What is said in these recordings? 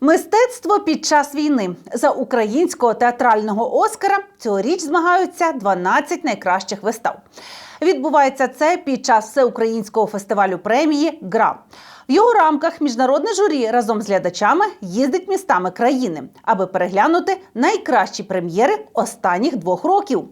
Мистецтво під час війни за українського театрального оскара цьогоріч змагаються 12 найкращих вистав. Відбувається це під час всеукраїнського фестивалю премії ГРА. В його рамках міжнародне журі разом з глядачами їздить містами країни, аби переглянути найкращі прем'єри останніх двох років.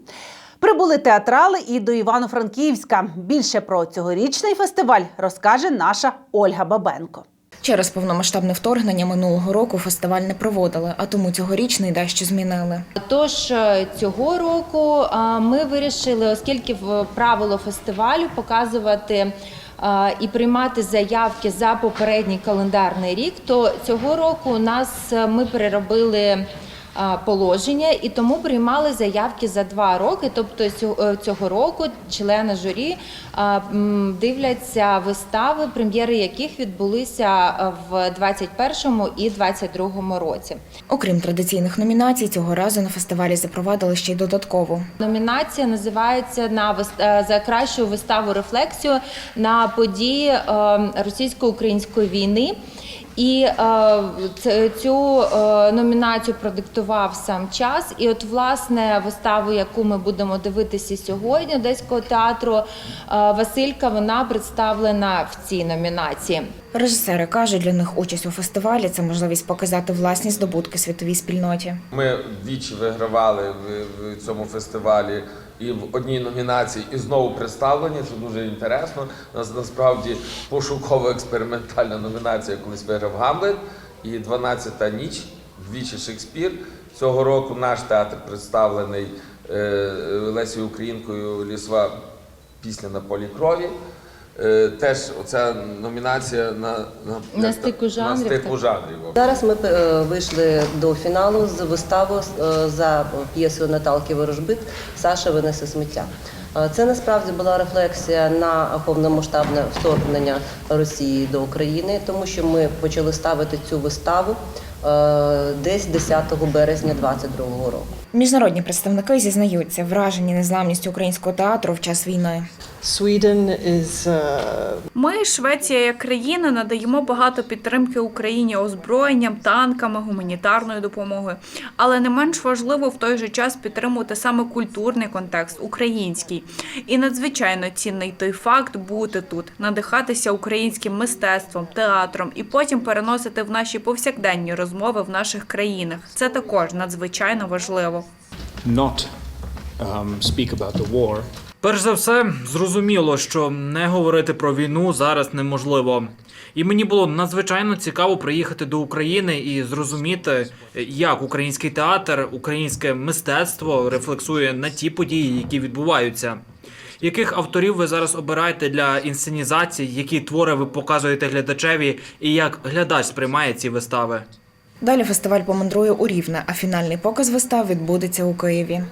Прибули театрали і до Івано-Франківська. Більше про цьогорічний фестиваль розкаже наша Ольга Бабенко. Через повномасштабне вторгнення минулого року фестиваль не проводили, а тому цьогорічний дещо змінили. Тож е, цього року е, ми вирішили, оскільки правило фестивалю показувати е, і приймати заявки за попередній календарний рік, то цього року у нас ми переробили положення і тому приймали заявки за два роки. Тобто цього- е, цього року члени журі е, дивляться вистави, прем'єри яких відбулися е, в 21 і 22 році. Окрім традиційних номінацій, цього разу на фестивалі запровадили ще й додаткову. Номінація називається на е, за кращу виставу рефлексію на події е, російсько-української війни. І е, цю е, номінацію продиктував сам час. І от власне виставу, яку ми будемо дивитися сьогодні, Одеського театру е, Василька, вона представлена в цій номінації. Режисери кажуть, для них участь у фестивалі це можливість показати власні здобутки світовій спільноті. Ми двічі вигравали в, в цьому фестивалі і в одній номінації, і знову представлені. Це дуже інтересно. Нас насправді пошуково-експериментальна номінація, колись виграв Гамлет і 12-та ніч, двічі Шекспір. Цього року наш театр представлений е, Лесією Українкою Лісова пісня на полі крові. Е, теж оця номінація на, на, На стику жанрів, На стику жанрів. Зараз ми е, вийшли до фіналу з виставою е, за п'єсою Наталки Ворожбит Саша винесе сміття. Це насправді була рефлексія на повномасштабне вторгнення Росії до України, тому що ми почали ставити цю виставу десь 10 березня 2022 року. Міжнародні представники зізнаються, вражені незламністю українського театру в час війни. Sweden is uh, Ми, Швеція як країна, надаємо багато підтримки Україні озброєнням, танками, гуманітарною допомогою. Але не менш важливо в той же час підтримувати саме культурний контекст, український. І надзвичайно цінний той факт бути тут, надихатися українським мистецтвом, театром і потім переносити в наші повсякденні розмови в наших країнах. Це також надзвичайно важливо. not um, speak about the war. Перш за все, зрозуміло, що не говорити про війну зараз неможливо. І мені було надзвичайно цікаво приїхати до України і зрозуміти, як український театр, українське мистецтво рефлексує на ті події, які відбуваються. Яких авторів ви зараз обираєте для інсценізацій, які твори ви показуєте глядачеві, і як глядач сприймає ці вистави? Далі фестиваль помандрує у Рівне, а фінальний показ вистав відбудеться у Києві.